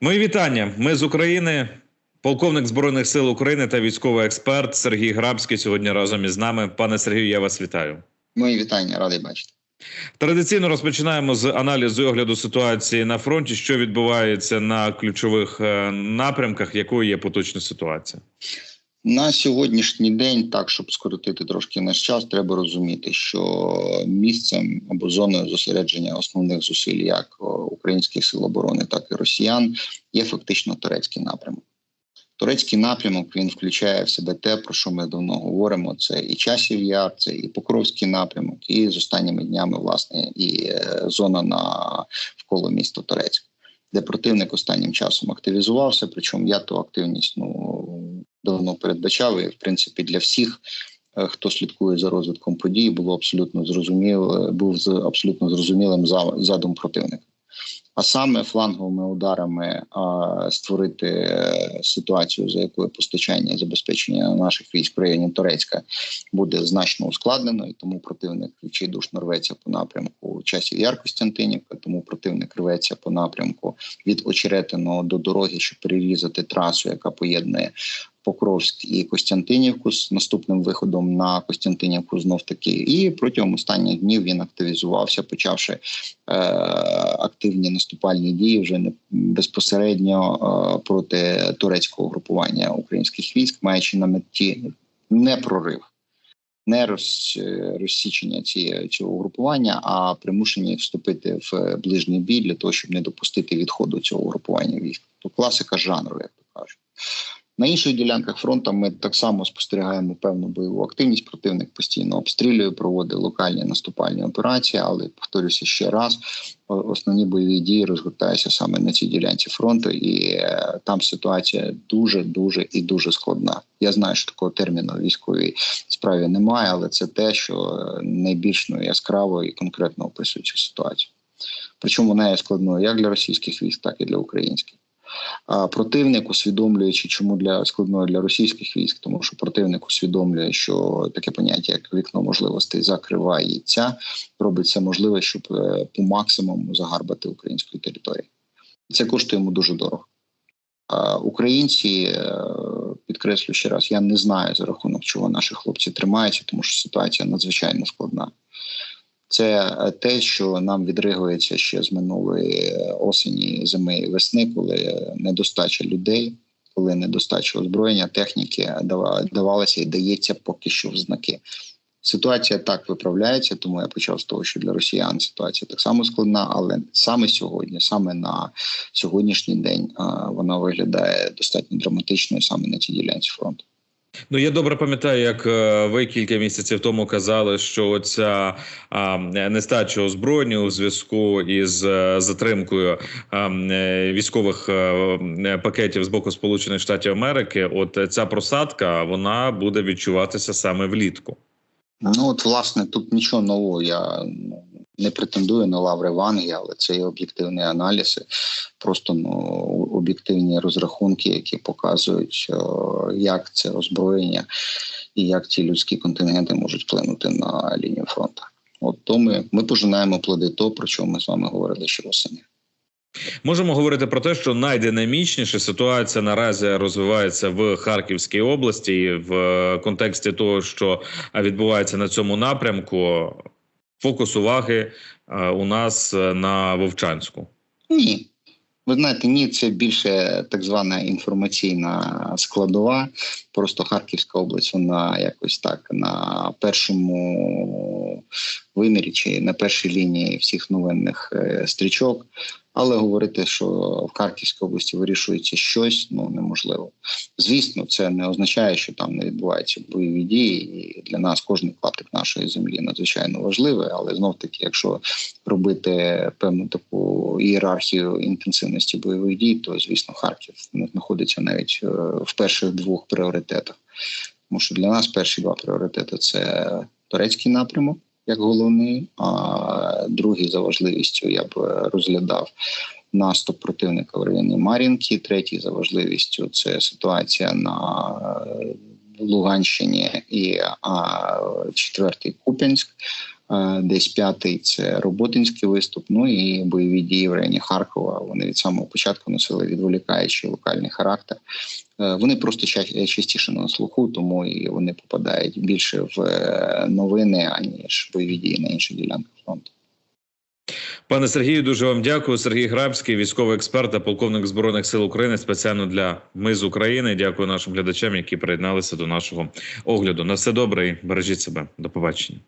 Мої вітання. Ми з України. Полковник збройних сил України та військовий експерт Сергій Грабський сьогодні разом із нами. Пане Сергію, я вас вітаю. Мої вітання, радий бачити. Традиційно розпочинаємо з аналізу і огляду ситуації на фронті, що відбувається на ключових е, напрямках, якою є поточна ситуація. На сьогоднішній день, так щоб скоротити трошки наш час, треба розуміти, що місцем або зоною зосередження основних зусиль як українських сил оборони, так і росіян є фактично турецький напрямок. Турецький напрямок він включає в себе те, про що ми давно говоримо. Це і часів яр, це і Покровський напрямок, і з останніми днями власне і е, зона на вколо міста Турецьк, де противник останнім часом активізувався. Причому я ту активність ну давно передбачав, і в принципі для всіх. Е, хто слідкує за розвитком подій, було абсолютно зрозуміло, був з абсолютно зрозумілим задум противника а саме фланговими ударами а, створити е, ситуацію, за якою постачання і забезпечення наших військ в районі Турецька буде значно ускладнено, і тому противник відчайдушно рветься по напрямку часів Яр Костянтинівка, тому противник рветься по напрямку від очеретиного до дороги, щоб перерізати трасу, яка поєднує Покровськ і Костянтинівку з наступним виходом на Костянтинівку знов таки. І протягом останніх днів він активізувався, почавши е, активні наступальні дії вже не безпосередньо е, проти турецького групування українських військ, маючи на меті не прорив. Не роз, розсічення цієї цього групування, а примушення вступити в ближній бій для того, щоб не допустити відходу цього групування військ. То класика жанру, як то кажуть. На інших ділянках фронту ми так само спостерігаємо певну бойову активність. Противник постійно обстрілює, проводить локальні наступальні операції, але повторюся ще раз: основні бойові дії розгортаються саме на цій ділянці фронту, і е, там ситуація дуже дуже і дуже складна. Я знаю, що такого терміну військовій справі немає, але це те, що найбільш ну, яскраво і конкретно описує цю ситуацію. Причому вона є складною як для російських військ, так і для українських противник, усвідомлюючи, чому для складної для російських військ, тому що противник усвідомлює, що таке поняття, як вікно можливостей, закривається, робить все можливе, щоб е, по максимуму загарбати української території. Це коштує йому дуже дорого. Українці е, підкреслю ще раз, я не знаю за рахунок чого наші хлопці тримаються, тому що ситуація надзвичайно складна. Це е, те, що нам відригується ще з минулої осені, зими і весни, коли недостача людей, коли недостача озброєння, техніки давалася і дається поки що в знаки. Ситуація так виправляється, тому я почав з того, що для росіян ситуація так само складна, але саме сьогодні, саме на сьогоднішній день, вона виглядає достатньо драматичною саме на цій ділянці фронту. Ну я добре пам'ятаю, як е, ви кілька місяців тому казали, що ця нестача озброєння у зв'язку із е, затримкою е, військових пакетів з боку Сполучених Штатів Америки, от ця просадка вона буде відчуватися саме влітку. Ну от власне тут нічого нового. Я ну, не претендую на лаври Ванги, але це є об'єктивні аналізи, просто ну, об'єктивні розрахунки, які показують, як це озброєння і як ці людські контингенти можуть вплинути на лінію фронту. От то ми, ми пожинаємо плоди того, про що ми з вами говорили ще восени. Можемо говорити про те, що найдинамічніша ситуація наразі розвивається в Харківській області в контексті того, що відбувається на цьому напрямку фокус уваги е, у нас е, на Вовчанську? Ні. Ви знаєте, ні, це більше так звана інформаційна складова. Просто Харківська область, вона якось так на першому вимірі чи на першій лінії всіх новинних е, стрічок. Але говорити, що в Харківській області вирішується щось, ну неможливо. Звісно, це не означає, що там не відбуваються бойові дії. І для нас кожен клаптик нашої землі надзвичайно важливий. Але знов таки, якщо робити певну таку ієрархію інтенсивності бойових дій, то звісно, Харків знаходиться навіть е, в перших двох пріоритетах. Тому що для нас перші два пріоритети це турецький напрямок як головний. А другий за важливістю я б розглядав наступ противника в районі Мар'їнки. Третій за важливістю це ситуація на Луганщині і а, четвертий Куп'янськ. Е, Десь п'ятий це роботинський виступ. Ну і бойові дії в районі Харкова. Вони від самого початку носили відволікаючий локальний характер. Е, Вони просто частіше на слуху, тому і вони попадають більше в е, новини аніж бойові дії на інших ділянках фронту. Пане Сергію, дуже вам дякую. Сергій Грабський, військовий експерт та полковник збройних сил України, спеціально для ми з України. Дякую нашим глядачам, які приєдналися до нашого огляду. На все добре і бережіть себе. До побачення.